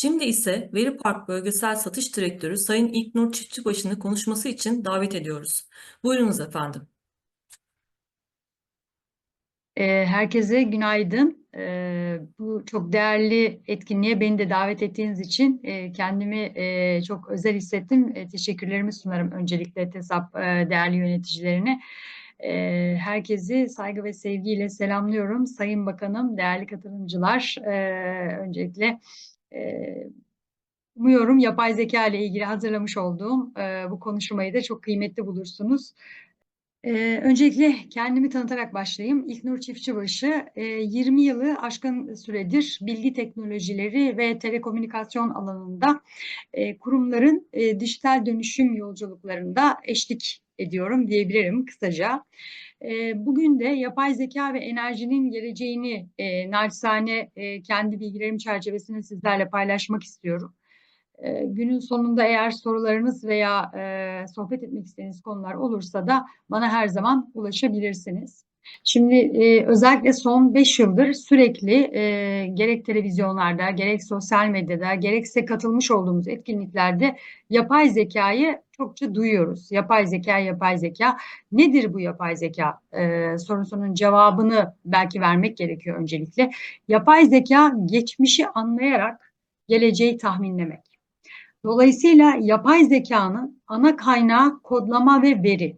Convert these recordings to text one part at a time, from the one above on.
Şimdi ise Veri Park Bölgesel Satış Direktörü Sayın İlknur Çiftçibaşı'nı konuşması için davet ediyoruz. Buyurunuz efendim. Eee, Herkese günaydın. Eee, Bu çok değerli etkinliğe beni de davet ettiğiniz için eee, kendimi eee, çok özel hissettim. Eee, Teşekkürlerimi sunarım öncelikle TESAP değerli yöneticilerine. Herkesi saygı ve sevgiyle selamlıyorum. Sayın Bakanım, değerli katılımcılar, öncelikle umuyorum yapay zeka ile ilgili hazırlamış olduğum eee, bu konuşmayı da çok kıymetli bulursunuz. Ee, öncelikle kendimi tanıtarak başlayayım. İlknur Çiftçibaşı, e, 20 yılı aşkın süredir bilgi teknolojileri ve telekomünikasyon alanında e, kurumların e, dijital dönüşüm yolculuklarında eşlik ediyorum diyebilirim kısaca. E, bugün de yapay zeka ve enerjinin geleceğini e, naçizane e, kendi bilgilerim çerçevesinde sizlerle paylaşmak istiyorum. E, günün sonunda eğer sorularınız veya e, sohbet etmek istediğiniz konular olursa da bana her zaman ulaşabilirsiniz. Şimdi e, özellikle son 5 yıldır sürekli e, gerek televizyonlarda, gerek sosyal medyada, gerekse katılmış olduğumuz etkinliklerde yapay zekayı çokça duyuyoruz. Yapay zeka, yapay zeka. Nedir bu yapay zeka e, sorusunun cevabını belki vermek gerekiyor öncelikle. Yapay zeka geçmişi anlayarak geleceği tahminlemek. Dolayısıyla yapay zekanın ana kaynağı kodlama ve veri.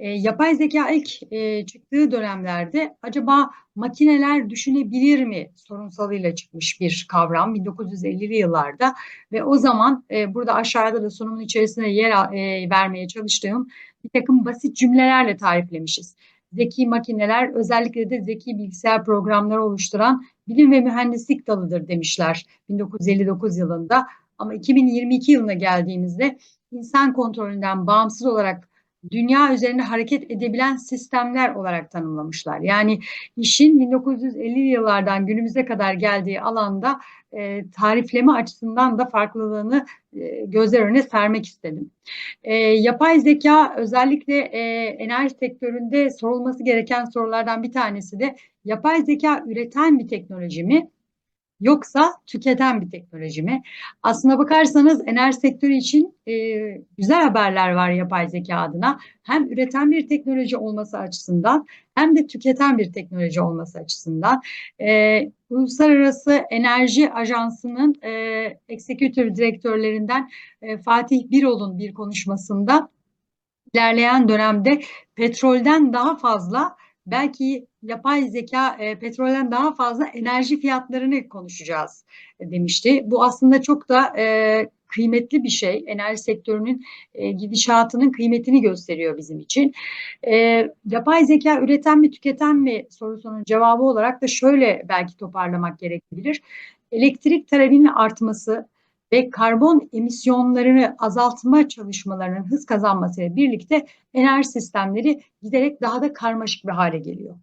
E, yapay zeka ilk e, çıktığı dönemlerde acaba makineler düşünebilir mi sorunsalıyla çıkmış bir kavram 1950'li yıllarda ve o zaman e, burada aşağıda da sunumun içerisinde yer e, vermeye çalıştığım bir takım basit cümlelerle tariflemişiz. Zeki makineler özellikle de zeki bilgisayar programları oluşturan bilim ve mühendislik dalıdır demişler 1959 yılında. Ama 2022 yılına geldiğimizde insan kontrolünden bağımsız olarak dünya üzerinde hareket edebilen sistemler olarak tanımlamışlar. Yani işin 1950 yıllardan günümüze kadar geldiği alanda e, tarifleme açısından da farklılığını e, gözler önüne sermek istedim. E, yapay zeka özellikle e, enerji sektöründe sorulması gereken sorulardan bir tanesi de yapay zeka üreten bir teknoloji mi? Yoksa tüketen bir teknoloji mi? Aslına bakarsanız enerji sektörü için e, güzel haberler var yapay zeka adına. Hem üreten bir teknoloji olması açısından hem de tüketen bir teknoloji olması açısından. E, Uluslararası Enerji Ajansı'nın e, executive direktörlerinden e, Fatih Birol'un bir konuşmasında ilerleyen dönemde petrolden daha fazla belki yapay zeka e, petrolden daha fazla enerji fiyatlarını konuşacağız e, demişti. Bu aslında çok da e, kıymetli bir şey. Enerji sektörünün e, gidişatının kıymetini gösteriyor bizim için. E, yapay zeka üreten mi tüketen mi sorusunun cevabı olarak da şöyle belki toparlamak gerekebilir. Elektrik talebinin artması, ve karbon emisyonlarını azaltma çalışmalarının hız kazanmasıyla birlikte enerji sistemleri giderek daha da karmaşık bir hale geliyor.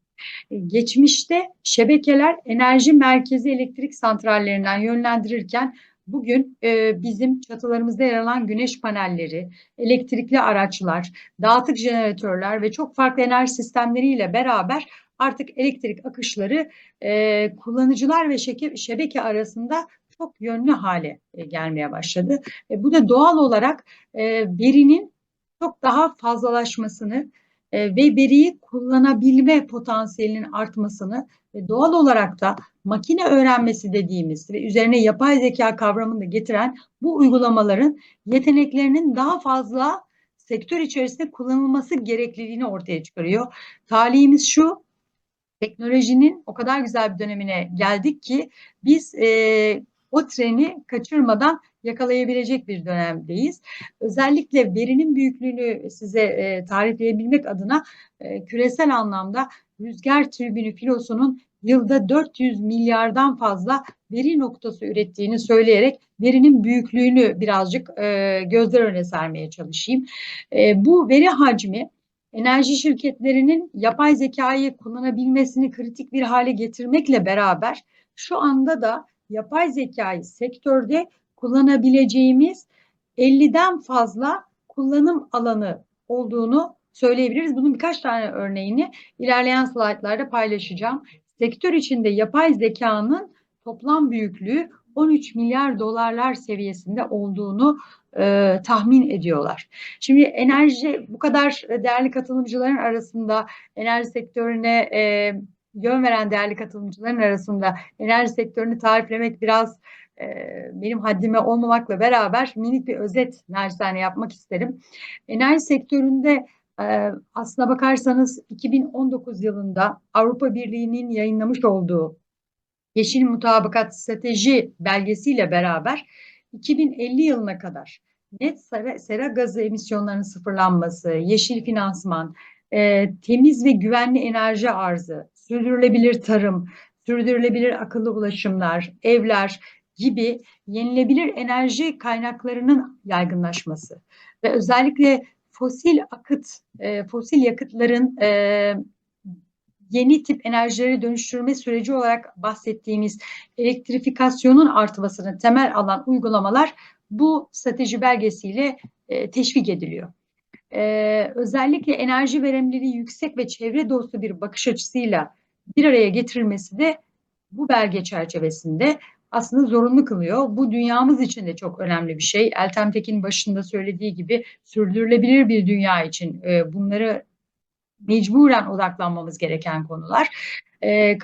E, geçmişte şebekeler enerji merkezi elektrik santrallerinden yönlendirirken bugün e, bizim çatılarımızda yer alan güneş panelleri, elektrikli araçlar, dağıtık jeneratörler ve çok farklı enerji sistemleriyle beraber artık elektrik akışları e, kullanıcılar ve şebeke arasında çok yönlü hale e, gelmeye başladı. E, bu da doğal olarak e, verinin çok daha fazlalaşmasını ve veriyi kullanabilme potansiyelinin artmasını ve doğal olarak da makine öğrenmesi dediğimiz ve üzerine yapay zeka kavramını da getiren bu uygulamaların yeteneklerinin daha fazla sektör içerisinde kullanılması gerekliliğini ortaya çıkarıyor. Talihimiz şu, teknolojinin o kadar güzel bir dönemine geldik ki biz e, o treni kaçırmadan yakalayabilecek bir dönemdeyiz. Özellikle verinin büyüklüğünü size e, tarifleyebilmek adına e, küresel anlamda rüzgar tribünü filosunun yılda 400 milyardan fazla veri noktası ürettiğini söyleyerek verinin büyüklüğünü birazcık e, gözler önüne sermeye çalışayım. E, bu veri hacmi enerji şirketlerinin yapay zekayı kullanabilmesini kritik bir hale getirmekle beraber şu anda da yapay zekayı sektörde kullanabileceğimiz 50'den fazla kullanım alanı olduğunu söyleyebiliriz. Bunun birkaç tane örneğini ilerleyen slaytlarda paylaşacağım. Sektör içinde yapay zekanın toplam büyüklüğü 13 milyar dolarlar seviyesinde olduğunu e, tahmin ediyorlar. Şimdi enerji bu kadar değerli katılımcıların arasında enerji sektörüne e, yön veren değerli katılımcıların arasında enerji sektörünü tariflemek biraz e, benim haddime olmamakla beraber minik bir özet naçizane yapmak isterim. Enerji sektöründe e, aslına bakarsanız 2019 yılında Avrupa Birliği'nin yayınlamış olduğu Yeşil Mutabakat Strateji belgesiyle beraber 2050 yılına kadar net sera, sera gazı emisyonlarının sıfırlanması, yeşil finansman, e, temiz ve güvenli enerji arzı, sürdürülebilir tarım, sürdürülebilir akıllı ulaşımlar, evler gibi yenilebilir enerji kaynaklarının yaygınlaşması ve özellikle fosil akıt, e, fosil yakıtların e, yeni tip enerjileri dönüştürme süreci olarak bahsettiğimiz elektrifikasyonun artmasını temel alan uygulamalar bu strateji belgesiyle e, teşvik ediliyor. E, özellikle enerji verimliliği yüksek ve çevre dostu bir bakış açısıyla bir araya getirilmesi de bu belge çerçevesinde aslında zorunlu kılıyor. Bu dünyamız için de çok önemli bir şey. Eltem Tekin başında söylediği gibi sürdürülebilir bir dünya için e, bunları mecburen odaklanmamız gereken konular. E,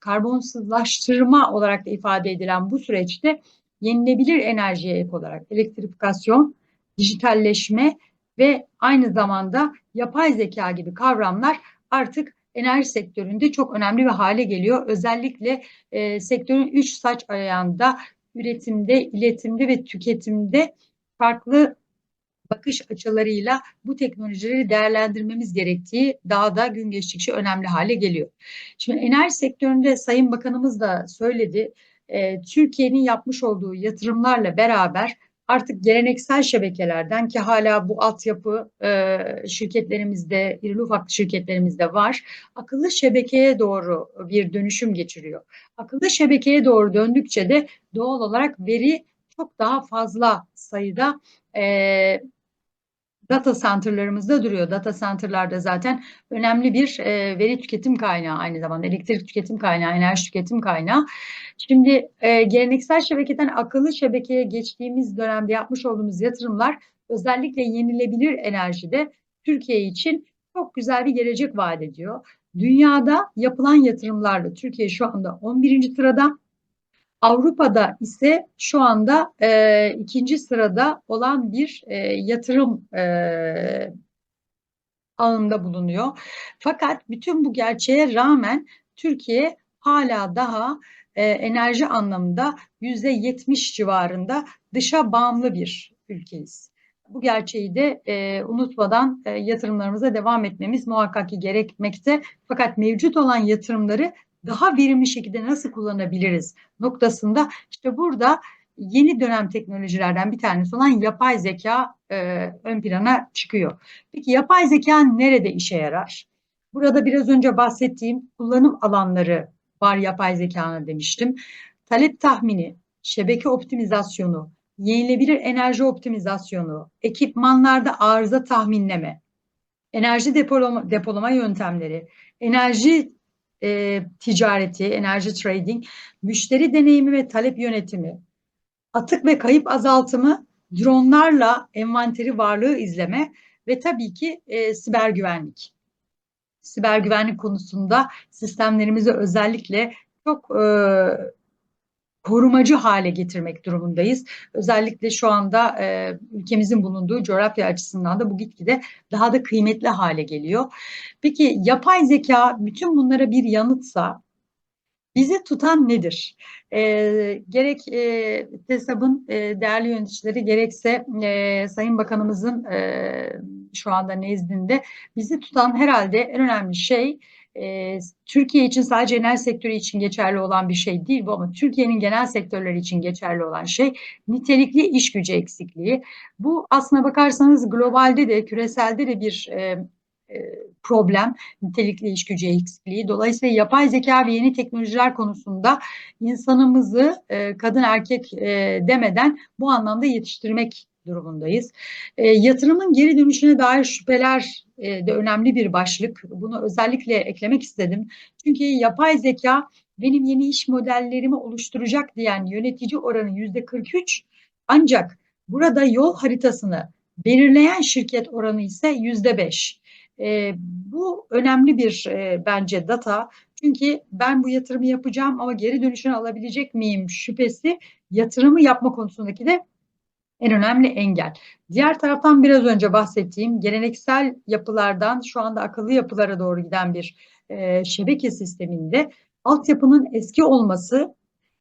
karbonsuzlaştırma olarak da ifade edilen bu süreçte yenilebilir enerjiye ek olarak elektrifikasyon, dijitalleşme ve aynı zamanda yapay zeka gibi kavramlar artık enerji sektöründe çok önemli bir hale geliyor. Özellikle e, sektörün üç saç ayağında üretimde, iletimde ve tüketimde farklı bakış açılarıyla bu teknolojileri değerlendirmemiz gerektiği daha da gün geçtikçe önemli hale geliyor. Şimdi enerji sektöründe Sayın Bakanımız da söyledi. E, Türkiye'nin yapmış olduğu yatırımlarla beraber artık geleneksel şebekelerden ki hala bu altyapı e, şirketlerimizde, irili ufaklı şirketlerimizde var. Akıllı şebekeye doğru bir dönüşüm geçiriyor. Akıllı şebekeye doğru döndükçe de doğal olarak veri çok daha fazla sayıda e, data center'larımızda duruyor. Data center'larda zaten önemli bir e, veri tüketim kaynağı aynı zamanda elektrik tüketim kaynağı, enerji tüketim kaynağı. Şimdi e, geleneksel şebekeden akıllı şebekeye geçtiğimiz dönemde yapmış olduğumuz yatırımlar özellikle yenilebilir enerjide Türkiye için çok güzel bir gelecek vaat ediyor. Dünyada yapılan yatırımlarla Türkiye şu anda 11. sırada. Avrupa'da ise şu anda e, ikinci sırada olan bir e, yatırım e, ağında bulunuyor. Fakat bütün bu gerçeğe rağmen Türkiye hala daha e, enerji anlamında yüzde yetmiş civarında dışa bağımlı bir ülkeyiz. Bu gerçeği de e, unutmadan e, yatırımlarımıza devam etmemiz muhakkak ki gerekmekte. Fakat mevcut olan yatırımları daha verimli şekilde nasıl kullanabiliriz noktasında işte burada yeni dönem teknolojilerden bir tanesi olan yapay zeka e, ön plana çıkıyor. Peki yapay zeka nerede işe yarar? Burada biraz önce bahsettiğim kullanım alanları var yapay zekanın demiştim. Talep tahmini, şebeke optimizasyonu, yenilebilir enerji optimizasyonu, ekipmanlarda arıza tahminleme, enerji depolama, depolama yöntemleri, enerji e, ticareti, enerji trading, müşteri deneyimi ve talep yönetimi, atık ve kayıp azaltımı, dronlarla envanteri varlığı izleme ve tabii ki e, siber güvenlik. Siber güvenlik konusunda sistemlerimizi özellikle çok e, korumacı hale getirmek durumundayız. Özellikle şu anda e, ülkemizin bulunduğu coğrafya açısından da bu gitgide daha da kıymetli hale geliyor. Peki yapay zeka bütün bunlara bir yanıtsa bizi tutan nedir? E, gerek e, TESAB'ın e, değerli yöneticileri gerekse e, Sayın Bakanımızın e, şu anda nezdinde bizi tutan herhalde en önemli şey Türkiye için sadece enerji sektörü için geçerli olan bir şey değil bu ama Türkiye'nin genel sektörleri için geçerli olan şey nitelikli iş gücü eksikliği. Bu aslına bakarsanız globalde de küreselde de bir e, problem nitelikli iş gücü eksikliği. Dolayısıyla yapay zeka ve yeni teknolojiler konusunda insanımızı kadın erkek demeden bu anlamda yetiştirmek durumundayız. E, yatırımın geri dönüşüne dair şüpheler e, de önemli bir başlık. Bunu özellikle eklemek istedim. Çünkü yapay zeka benim yeni iş modellerimi oluşturacak diyen yönetici oranı yüzde 43 ancak burada yol haritasını belirleyen şirket oranı ise yüzde 5. E, bu önemli bir e, bence data. Çünkü ben bu yatırımı yapacağım ama geri dönüşünü alabilecek miyim şüphesi yatırımı yapma konusundaki de en önemli engel. Diğer taraftan biraz önce bahsettiğim geleneksel yapılardan şu anda akıllı yapılara doğru giden bir e, şebeke sisteminde altyapının eski olması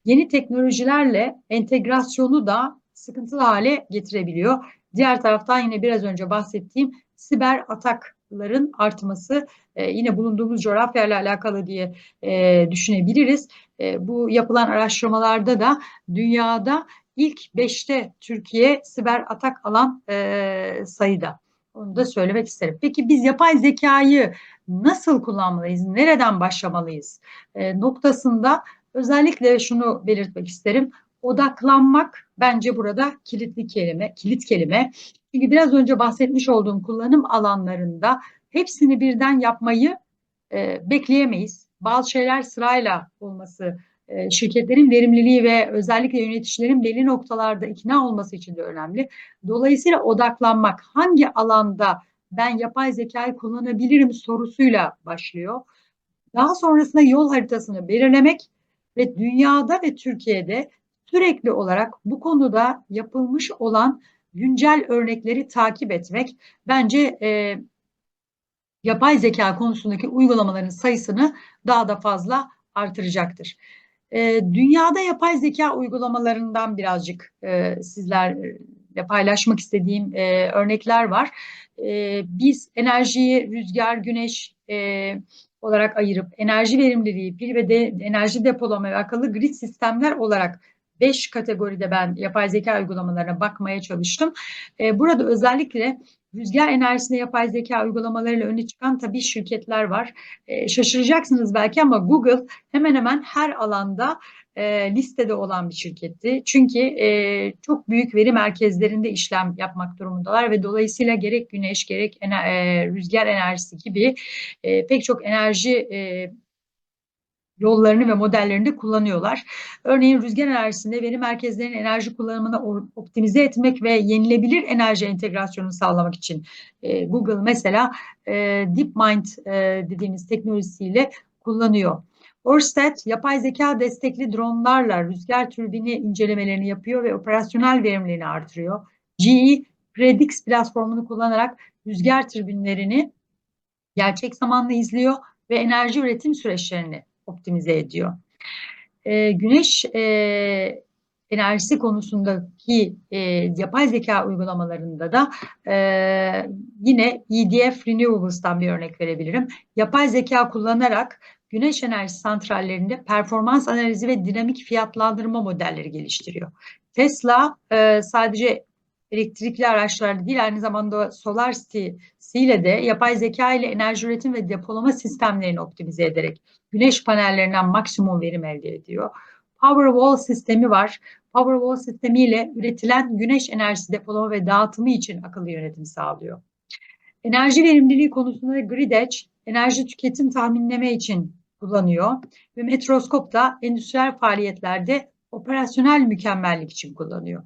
yeni teknolojilerle entegrasyonu da sıkıntılı hale getirebiliyor. Diğer taraftan yine biraz önce bahsettiğim siber atakların artması e, yine bulunduğumuz coğrafyayla alakalı diye e, düşünebiliriz. E, bu yapılan araştırmalarda da dünyada ilk beşte Türkiye siber atak alan e, sayıda. Onu da söylemek isterim. Peki biz yapay zekayı nasıl kullanmalıyız? Nereden başlamalıyız? E, noktasında özellikle şunu belirtmek isterim. Odaklanmak bence burada kilitli kelime, kilit kelime. Çünkü biraz önce bahsetmiş olduğum kullanım alanlarında hepsini birden yapmayı e, bekleyemeyiz. Bazı şeyler sırayla olması şirketlerin verimliliği ve özellikle yöneticilerin belli noktalarda ikna olması için de önemli. Dolayısıyla odaklanmak hangi alanda ben yapay zekayı kullanabilirim sorusuyla başlıyor. Daha sonrasında yol haritasını belirlemek ve dünyada ve Türkiye'de sürekli olarak bu konuda yapılmış olan güncel örnekleri takip etmek bence e, yapay zeka konusundaki uygulamaların sayısını daha da fazla artıracaktır. E, dünyada yapay zeka uygulamalarından birazcık e, sizlerle paylaşmak istediğim e, örnekler var. E, biz enerjiyi rüzgar, güneş e, olarak ayırıp enerji verimliliği, pil ve de, enerji depolama ve akıllı grid sistemler olarak 5 kategoride ben yapay zeka uygulamalarına bakmaya çalıştım. E, burada özellikle rüzgar enerjisinde yapay zeka uygulamalarıyla öne çıkan tabii şirketler var. E, şaşıracaksınız belki ama Google hemen hemen her alanda e, listede olan bir şirketti. Çünkü e, çok büyük veri merkezlerinde işlem yapmak durumundalar ve dolayısıyla gerek güneş gerek ener, e, rüzgar enerjisi gibi e, pek çok enerji e, yollarını ve modellerini de kullanıyorlar. Örneğin rüzgar enerjisinde veri merkezlerinin enerji kullanımını optimize etmek ve yenilebilir enerji entegrasyonunu sağlamak için e, Google mesela e, DeepMind e, dediğimiz teknolojisiyle kullanıyor. Ørsted yapay zeka destekli dronlarla rüzgar türbini incelemelerini yapıyor ve operasyonel verimliliğini artırıyor. GE Predix platformunu kullanarak rüzgar türbinlerini gerçek zamanlı izliyor ve enerji üretim süreçlerini optimize ediyor. E, güneş e, enerjisi konusundaki e, yapay zeka uygulamalarında da e, yine EDF Renewables'tan bir örnek verebilirim. Yapay zeka kullanarak güneş enerji santrallerinde performans analizi ve dinamik fiyatlandırma modelleri geliştiriyor. Tesla e, sadece elektrikli araçlarda değil aynı zamanda Solar ile de yapay zeka ile enerji üretim ve depolama sistemlerini optimize ederek güneş panellerinden maksimum verim elde ediyor. Powerwall sistemi var. Powerwall sistemi ile üretilen güneş enerjisi depolama ve dağıtımı için akıllı yönetim sağlıyor. Enerji verimliliği konusunda Grid Edge enerji tüketim tahminleme için kullanıyor ve Metroskop da endüstriyel faaliyetlerde operasyonel mükemmellik için kullanıyor.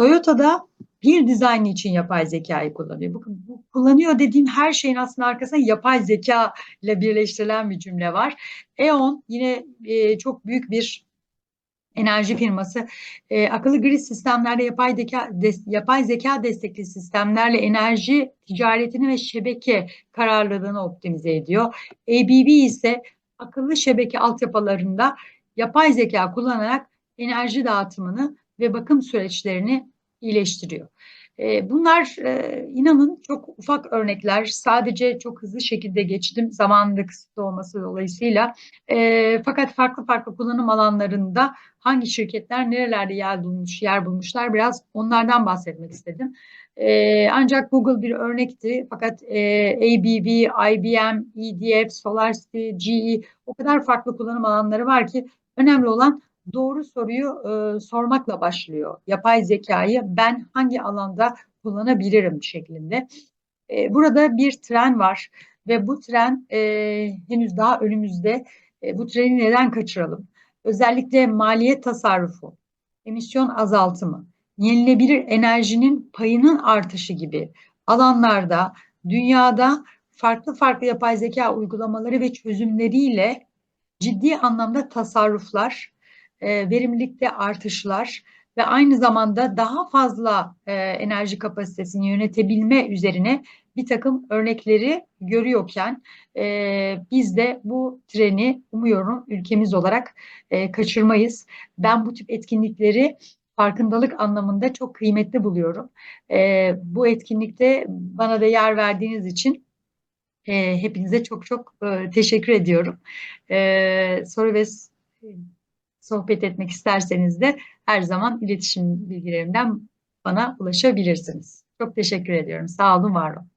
Toyota'da bir dizayn için yapay zekayı kullanıyor. Bu, bu kullanıyor dediğim her şeyin aslında arkasında yapay zeka ile birleştirilen bir cümle var. E.ON yine e, çok büyük bir enerji firması e, akıllı grid sistemlerde yapay zeka des, yapay zeka destekli sistemlerle enerji ticaretini ve şebeke kararlılığını optimize ediyor. ABB ise akıllı şebeke altyapılarında yapay zeka kullanarak enerji dağıtımını ve bakım süreçlerini iyileştiriyor. Ee, bunlar e, inanın çok ufak örnekler. Sadece çok hızlı şekilde geçtim zamanında kısıtlı olması dolayısıyla. E, fakat farklı farklı kullanım alanlarında hangi şirketler nerelerde yer bulmuş, yer bulmuşlar biraz onlardan bahsetmek istedim. E, ancak Google bir örnekti. Fakat ABB, IBM, EDF, SolarCity, GE o kadar farklı kullanım alanları var ki önemli olan doğru soruyu e, sormakla başlıyor. Yapay zekayı ben hangi alanda kullanabilirim şeklinde. E, burada bir tren var ve bu tren e, henüz daha önümüzde E, bu treni neden kaçıralım? Özellikle maliyet tasarrufu, emisyon azaltımı, yenilebilir enerjinin payının artışı gibi alanlarda dünyada farklı farklı yapay zeka uygulamaları ve çözümleriyle ciddi anlamda tasarruflar, e, verimlilikte artışlar ve aynı zamanda daha fazla e, enerji kapasitesini yönetebilme üzerine bir takım örnekleri görüyorken e, biz de bu treni umuyorum ülkemiz olarak kaçırmayız. Ben bu tip etkinlikleri farkındalık anlamında çok kıymetli buluyorum. Bu etkinlikte bana da yer verdiğiniz için hepinize çok çok teşekkür ediyorum. Soru ve sohbet etmek isterseniz de her zaman iletişim bilgilerimden bana ulaşabilirsiniz. Çok teşekkür ediyorum. Sağ olun, var olun.